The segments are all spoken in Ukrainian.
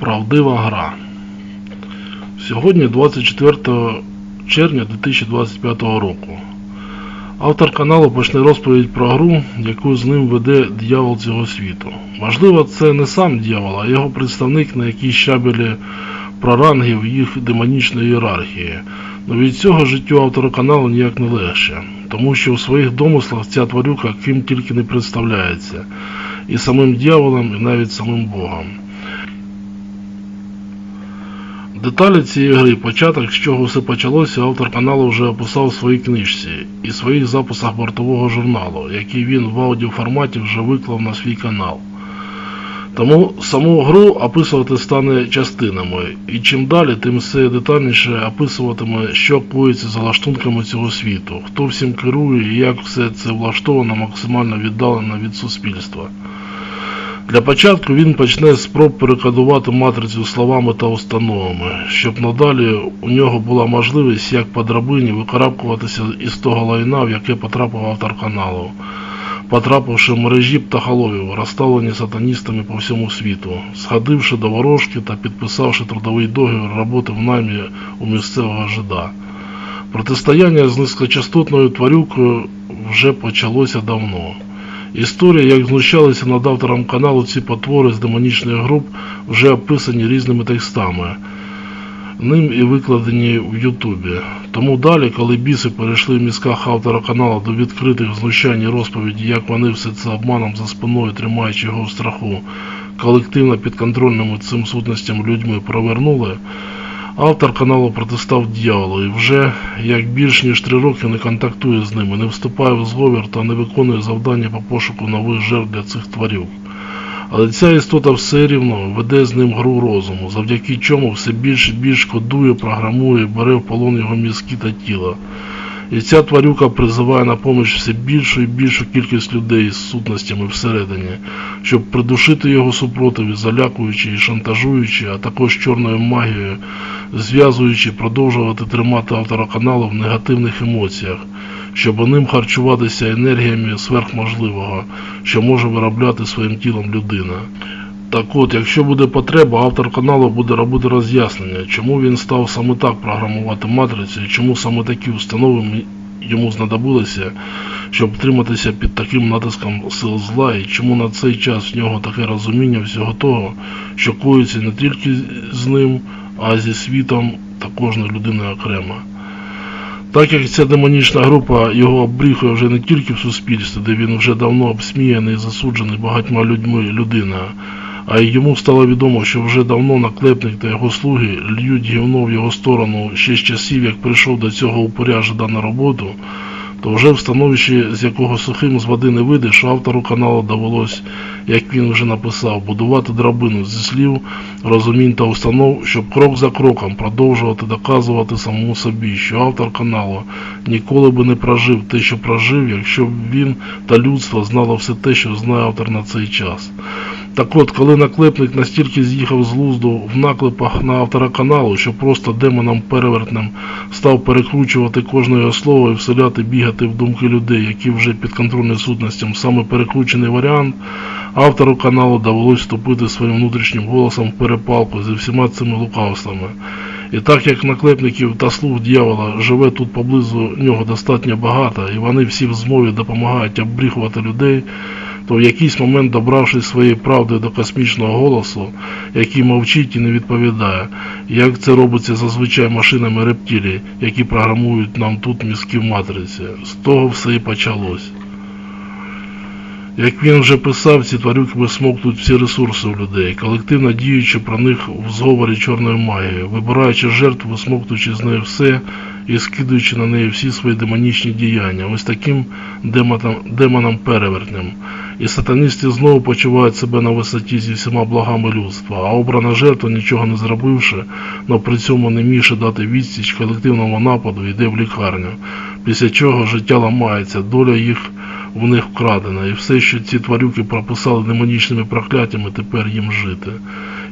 Правдива гра. Сьогодні 24 червня 2025 року. Автор каналу почне розповідь про гру, яку з ним веде дьявол цього світу. Можливо, це не сам дьявол, а його представник на якійсь щабелі прорангів їх демонічної ієрархії. Но від цього життю автора каналу ніяк не легше, тому що у своїх домислах ця тварюка ким тільки не представляється, і самим дьяволом, і навіть самим Богом. Деталі цієї гри, початок, з чого все почалося, автор каналу вже описав у своїй книжці і своїх записах бортового журналу, який він в аудіоформаті вже виклав на свій канал. Тому саму гру описувати стане частинами, і чим далі, тим все детальніше описуватиме, що коїться за лаштунками цього світу, хто всім керує і як все це влаштовано максимально віддалено від суспільства. Для початку він почне з спроб перекодувати матрицю словами та установами, щоб надалі у нього була можливість як по драбині викарабкуватися із того лайна, в яке потрапив автор каналу, потрапивши в мережі птахоловів, розставлені сатаністами по всьому світу, сходивши до ворожки та підписавши трудовий договір роботи в наймі у місцевого жида. Протистояння з низькочастотною тварюкою вже почалося давно. Історія, як знущалися над автором каналу ці потвори з демонічних груп, вже описані різними текстами, ним і викладені в Ютубі. Тому далі, коли біси перейшли в мізках автора каналу до відкритих знущань і розповіді, як вони все це обманом за спиною, тримаючи його в страху, колективно підконтрольними цим сутностям людьми провернули, Автор каналу протистав дьяволу і вже як більш ніж три роки не контактує з ними, не вступає в зговір та не виконує завдання по пошуку нових жертв для цих тварів. Але ця істота все рівно веде з ним гру розуму, завдяки чому все більше і більш кодує, програмує, бере в полон його мізки та тіла. І ця тварюка призиває на поміч все більшу і більшу кількість людей з сутностями всередині, щоб придушити його супротив, і залякуючи і шантажуючи, а також чорною магією, зв'язуючи, продовжувати тримати автора каналу в негативних емоціях, щоб ним харчуватися енергіями сверхможливого, що може виробляти своїм тілом людина. Так от, якщо буде потреба, автор каналу буде робити роз'яснення, чому він став саме так програмувати матрицю і чому саме такі установи йому знадобилися, щоб втриматися під таким натиском сил зла, і чому на цей час в нього таке розуміння всього того, що коїться не тільки з ним, а зі світом та кожною людиною окремо. Так як ця демонічна група його обріхує вже не тільки в суспільстві, де він вже давно обсміяний і засуджений багатьма людьми людина, а й йому стало відомо, що вже давно наклепник та його слуги льють гівно в його сторону ще з часів, як прийшов до цього упоря на роботу, то вже в становищі, з якого сухим з води не вийдеш, автору каналу довелось, як він вже написав, будувати драбину зі слів, розумінь та установ, щоб крок за кроком продовжувати доказувати самому собі, що автор каналу ніколи би не прожив те, що прожив, якщо б він та людство знало все те, що знає автор на цей час. Так от, коли наклепник настільки з'їхав з лузду в наклепах на автора каналу, що просто демоном перевертнем став перекручувати кожне його слово і вселяти бігати в думки людей, які вже підконтрольні сутностям саме перекручений варіант, автору каналу довелось вступити своїм внутрішнім голосом в перепалку зі всіма цими лукавствами. І так як наклепників та слуг дьявола живе тут поблизу нього достатньо багато, і вони всі в змові допомагають обріхувати людей, то в якийсь момент, добравшись своєю правдою до космічного голосу, який мовчить і не відповідає, як це робиться зазвичай машинами рептилій, які програмують нам тут мізки в матриці. З того все і почалось. Як він вже писав, ці тварюки висмоктують всі ресурси у людей, колективно діючи про них в зговорі чорною магією, вибираючи жертву, висмоктуючи з неї все і скидуючи на неї всі свої демонічні діяння, ось таким демонам, демонам-перевертням. І сатаністи знову почувають себе на висоті зі всіма благами людства, а обрана жертва, нічого не зробивши, но при цьому не міше дати відсіч колективному нападу, йде в лікарню, після чого життя ламається, доля їх в них вкрадена, і все, що ці тварюки прописали демонічними прокляттями, тепер їм жити.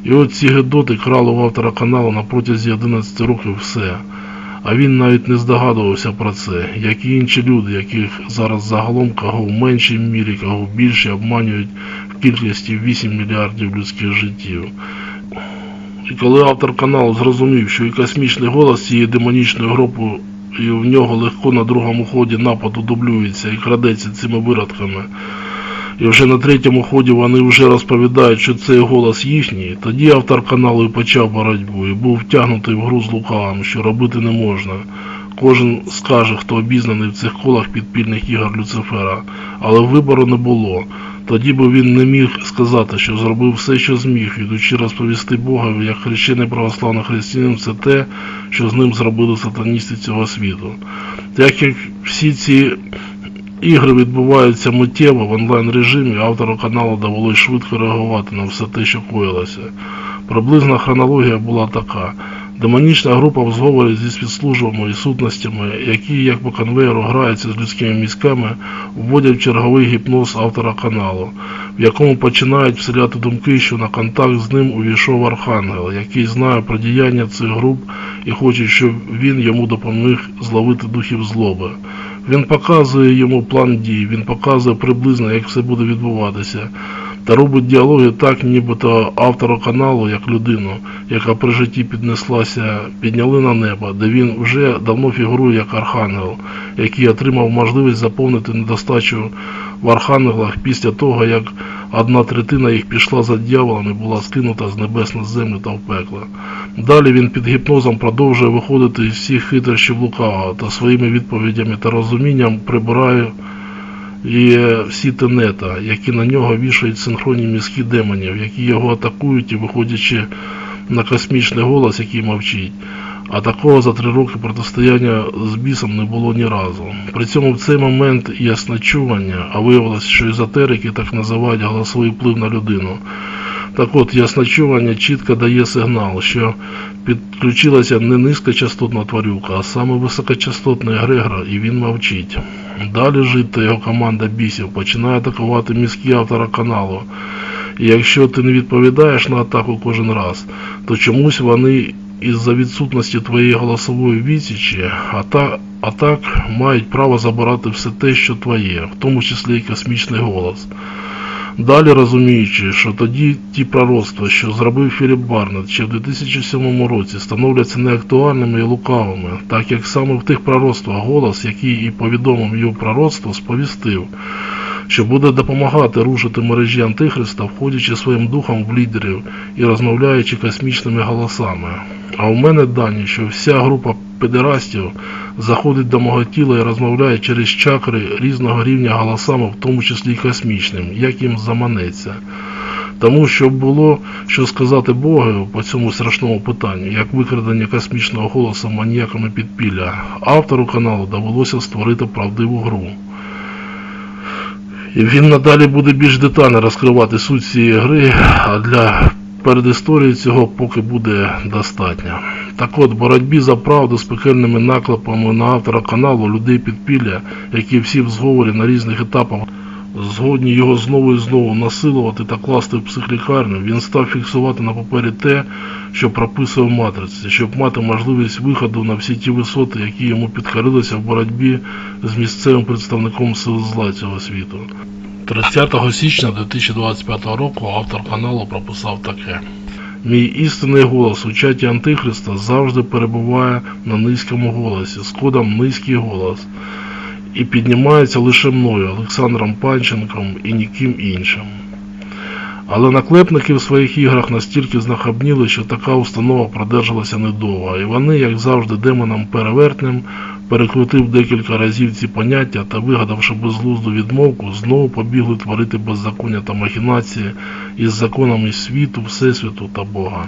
І от ці гедоти крали в автора каналу на протязі 11 років все. А він навіть не здогадувався про це, як і інші люди, яких зараз загалом кого в меншій мірі, кого в більшій обманюють в кількості 8 мільярдів людських життів. І коли автор каналу зрозумів, що і космічний голос цієї демонічної групи, і в нього легко на другому ході нападу дублюється і крадеться цими виродками, і вже на третьому ході вони вже розповідають, що цей голос їхній, тоді автор каналу і почав боротьбу і був втягнутий в гру з лукавим, що робити не можна. Кожен скаже, хто обізнаний в цих колах підпільних ігор Люцифера, але вибору не було. Тоді би він не міг сказати, що зробив все, що зміг, ідучи розповісти Богові, як хрещений православний християнин, це те, що з ним зробили сатаністи цього світу. Так як всі ці ігри відбуваються миттєво в онлайн режимі, автору каналу довелось швидко реагувати на все те, що коїлося. Приблизна хронологія була така. Демонічна група в зговорі зі спецслужбами і сутностями, які як по конвейеру граються з людськими мізками, вводять в черговий гіпноз автора каналу, в якому починають вселяти думки, що на контакт з ним увійшов архангел, який знає про діяння цих груп і хоче, щоб він йому допоміг зловити духів злоби. Він показує йому план дій, він показує приблизно, як все буде відбуватися, та робить діалоги так, нібито автору каналу, як людину, яка при житті піднеслася, підняли на небо, де він вже давно фігурує як архангел, який отримав можливість заповнити недостачу в архангелах після того, як одна третина їх пішла за дьяволом і була скинута з небес на землю та в пекло. Далі він під гіпнозом продовжує виходити із всіх хитрощів лукавого та своїми відповідями та розумінням прибирає і е, всі тенета, які на нього вішають синхронні мізки демонів, які його атакують і виходячи на космічний голос, який мовчить. А такого за три роки протистояння з бісом не було ні разу. При цьому в цей момент ясночування, а виявилось, що езотерики так називають голосовий вплив на людину. Так от, ясночування чітко дає сигнал, що підключилася не низькочастотна тварюка, а саме високочастотний егрегор, і він мовчить. Далі жит та його команда бісів починає атакувати мізки автора каналу. І якщо ти не відповідаєш на атаку кожен раз, то чомусь вони із-за відсутності твоєї голосової відсічі, а, та, а так мають право забирати все те, що твоє, в тому числі і космічний голос. Далі розуміючи, що тоді ті пророцтва, що зробив Філіп Барнет ще в 2007 році, становляться неактуальними і лукавими, так як саме в тих пророцтвах голос, який і повідомив його пророцтво, сповістив, що буде допомагати рушити мережі Антихриста, входячи своїм духом в лідерів і розмовляючи космічними голосами. А у мене дані, що вся група педерастів заходить до мого тіла і розмовляє через чакри різного рівня голосами, в тому числі й космічним, як їм заманеться. Тому щоб було що сказати Богу по цьому страшному питанню, як викрадення космічного голосу маніяками підпілля, автору каналу довелося створити правдиву гру. Він надалі буде більш детально розкривати суть цієї гри, а для передісторії цього поки буде достатньо. Так от, боротьбі за правду з пекельними наклепами на автора каналу людей підпілля, які всі в зговорі на різних етапах згодні його знову і знову насилувати та класти в психлікарню, він став фіксувати на папері те, що прописує в матриці, щоб мати можливість виходу на всі ті висоти, які йому підкорилися в боротьбі з місцевим представником сил зла цього світу. 30 січня 2025 року автор каналу прописав таке. Мій істинний голос у чаті Антихриста завжди перебуває на низькому голосі з кодом низький голос і піднімається лише мною, Олександром Панченком і ніким іншим. Але наклепники в своїх іграх настільки знахабніли, що така установа продержалася недовго, і вони, як завжди, демоном перевертнем, перекрутив декілька разів ці поняття та, вигадавши безглузду відмовку, знову побігли творити беззаконня та махінації із законами світу, Всесвіту та Бога.